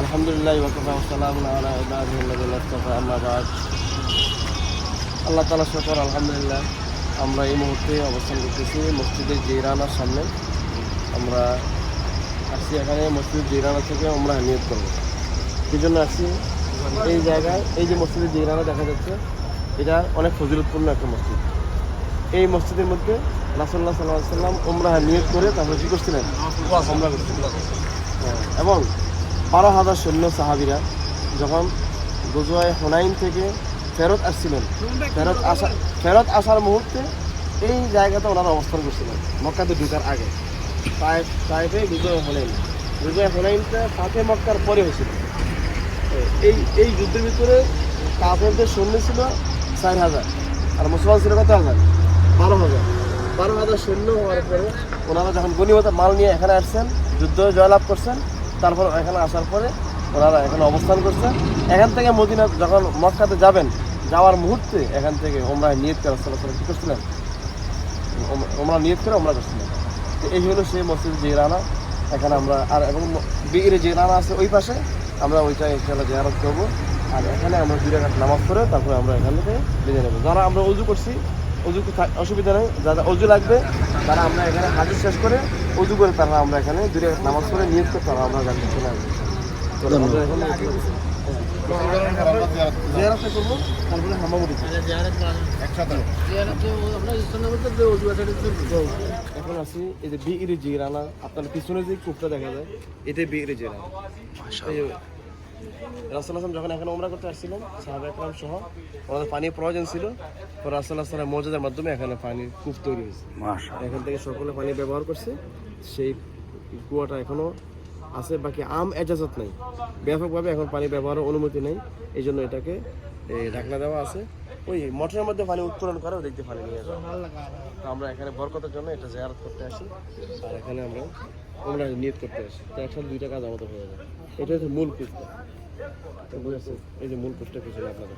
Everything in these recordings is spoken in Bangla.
আলহামদুলিল্লাহ আল্লাহ তাআলা শুকর আলহামদুলিল্লাহ আমরা এই মুহূর্তে অবস্থান করতেছি মসজিদের জিরানার সামনে। আমরা আসছি এখানে মসজিদ জিরানা থেকে আমরা নিয়োগ করব। কি জন্য আসছি এই জায়গায় এই যে মসজিদের জিরানা দেখা যাচ্ছে এটা অনেক ফজিলতপূর্ণ একটা মসজিদ। এই মসজিদের মধ্যে রাসুল্লাহ সাল্লাহ সাল্লাম ওমরা নিয়োগ করে তারপরে কী করছিলেন? ওমরা করছিলেন। হ্যাঁ, এবং বারো হাজার সৈন্য সাহাবিরা যখন গজোয়ায় হোনাইন থেকে ফেরত আসছিলেন, ফেরত আসা, ফেরত আসার মুহূর্তে এই জায়গাতে ওনারা অবস্থান করছিলেন, মক্কাতে ঢুকার আগে। তাইফ তাইফে বিজয় হোনাইন। বিজয় হোনাইনটা ফাতে মক্কার পরে হয়েছিল। এই এই যুদ্ধের ভিতরে কাফেরদের সৈন্য ছিল চার হাজার, আর মুসলমান ছিল কত হাজার? বারো হাজার। বারো হাজার সৈন্য হওয়ার পরে ওনারা যখন গণিমত মাল নিয়ে এখানে আসছেন, যুদ্ধ জয়লাভ করছেন তারপর এখানে আসার পরে ওনারা এখানে অবস্থান করছে। এখান থেকে মদিনা যখন মক্কাতে যাবেন, যাওয়ার মুহূর্তে এখান থেকে ওমরা নিয়ত করে সাল্লাহ কী করছিলেন? ওম- ওমরা নিয়ত করে ওমরা করছিলেন। তো এই হলো সেই মসজিদ জিরানা। এখানে আমরা আর এবং বিগিরে জিরানা আছে ওই পাশে। আমরা ওইটা ইনশাল্লাহ জিয়ারত করব। আর এখানে আমরা দুই নামাজ পড়ে তারপরে আমরা এখান থেকে বেঁধে নেব যারা আমরা উজু করছি উজু অসুবিধা নেই। যারা উজু লাগবে, তারা আমরা এখানে হাজির শেষ করে উজু করে তারা আমরা এখানে দূরে নামাজ পড়ে নিয়োগ করে তারা আমরা গাড়ি চলে আসব। আমরা এখানে আছি এই যে বিইরি জিরানা আপনার পিছনে যে কূপটা দেখা যায় এটাই বিইরি জিরানা। এই যে রাসুল আসলাম যখন এখানে ওমরা করতে আসছিলেন সাহাবা একরাম সহ ওনাদের পানির প্রয়োজন ছিল। তো রাসুল আসলাম মজাদের মাধ্যমে এখানে পানির কূপ তৈরি হয়েছে। এখান থেকে সকলে পানি ব্যবহার করছে। সেই কুয়াটা এখনও আছে বাকি আম এজাজত নেই। ব্যাপকভাবে এখন পানি ব্যবহারের অনুমতি নেই। এই জন্য এটাকে এই ঢাকনা দেওয়া আছে। ওই মোটরের মধ্যে পানি উত্তোলন করে দিয়ে পানি নিয়ে যাওয়া তো আমরা এখানে বরকতের জন্য এটা জেয়ারত করতে আসি। আর এখানে আমরা আমরা নিয়ত করতে আসি। তো একসাথে দুইটা কাজ আমাদের হয়ে যায়। এটা হচ্ছে মূল কুচটা তো বুঝেছেন এই যে মূল কুচটা পিছনে আপনাদের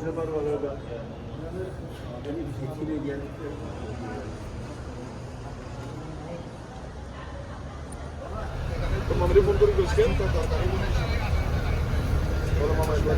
hocalar var orada. Beni bir şekilde geldikleri. Memberi pun turun ke sekian. Kalau mama ibu